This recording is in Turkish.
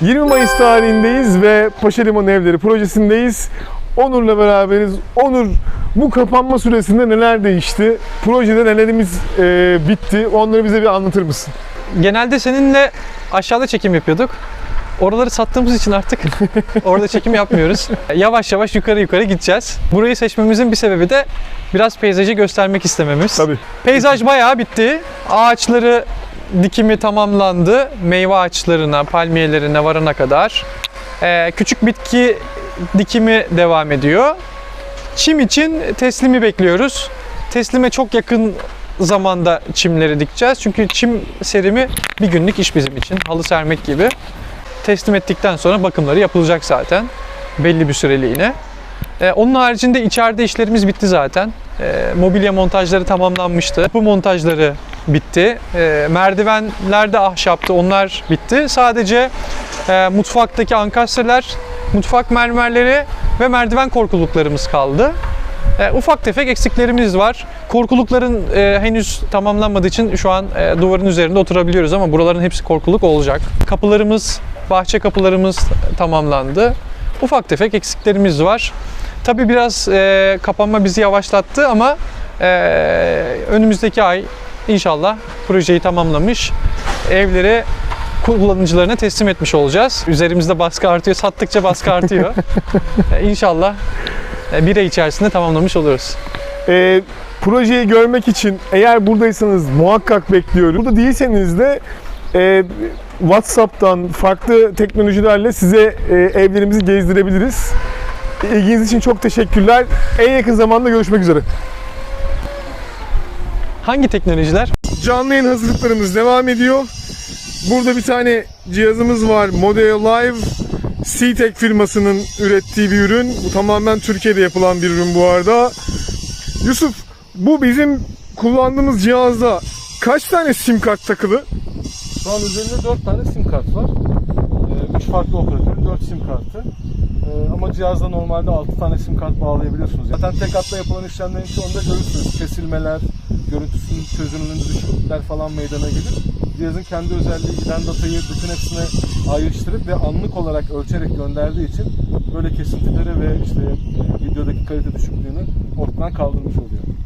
20 Mayıs tarihindeyiz ve Paşa Limanı Evleri projesindeyiz. Onur'la beraberiz. Onur bu kapanma süresinde neler değişti? Projede nelerimiz e, bitti? Onları bize bir anlatır mısın? Genelde seninle aşağıda çekim yapıyorduk. Oraları sattığımız için artık orada çekim yapmıyoruz. Yavaş yavaş yukarı yukarı gideceğiz. Burayı seçmemizin bir sebebi de biraz peyzajı göstermek istememiz. Tabii. Peyzaj bayağı bitti. Ağaçları dikimi tamamlandı. Meyve ağaçlarına, palmiyelerine varana kadar. Ee, küçük bitki dikimi devam ediyor. Çim için teslimi bekliyoruz. Teslime çok yakın zamanda çimleri dikeceğiz. Çünkü çim serimi bir günlük iş bizim için. Halı sermek gibi. Teslim ettikten sonra bakımları yapılacak zaten. Belli bir süreliğine. Ee, onun haricinde içeride işlerimiz bitti zaten. Ee, mobilya montajları tamamlanmıştı. Kapı montajları bitti. Ee, merdivenler de ahşaptı. Onlar bitti. Sadece e, mutfaktaki ankastreler, mutfak mermerleri ve merdiven korkuluklarımız kaldı. E, ufak tefek eksiklerimiz var. Korkulukların e, henüz tamamlanmadığı için şu an e, duvarın üzerinde oturabiliyoruz ama buraların hepsi korkuluk olacak. Kapılarımız, bahçe kapılarımız tamamlandı. Ufak tefek eksiklerimiz var. Tabii biraz e, kapanma bizi yavaşlattı ama e, önümüzdeki ay inşallah projeyi tamamlamış evleri kullanıcılarına teslim etmiş olacağız. Üzerimizde baskı artıyor, sattıkça baskı artıyor. E, İnşallah e, bir ay içerisinde tamamlamış oluruz. E, projeyi görmek için eğer buradaysanız muhakkak bekliyorum. Burada değilseniz de e, WhatsApp'tan farklı teknolojilerle size e, evlerimizi gezdirebiliriz. İlginiz için çok teşekkürler. En yakın zamanda görüşmek üzere. Hangi teknolojiler? Canlı yayın hazırlıklarımız devam ediyor. Burada bir tane cihazımız var. Model Live. C-Tech firmasının ürettiği bir ürün. Bu tamamen Türkiye'de yapılan bir ürün bu arada. Yusuf, bu bizim kullandığımız cihazda kaç tane sim kart takılı? Şu an üzerinde 4 tane sim kart var. 3 farklı operatörün 4 sim kartı. Ee, ama cihazda normalde 6 tane sim kart bağlayabiliyorsunuz. Zaten tek hatla yapılan işlemlerin çoğunda görürsünüz. Kesilmeler, görüntüsünün çözünürlüğünde düşüklükler falan meydana gelir. Cihazın kendi özelliği giden datayı bütün hepsine ayrıştırıp ve anlık olarak ölçerek gönderdiği için böyle kesintileri ve işte e, videodaki kalite düşüklüğünü ortadan kaldırmış oluyor.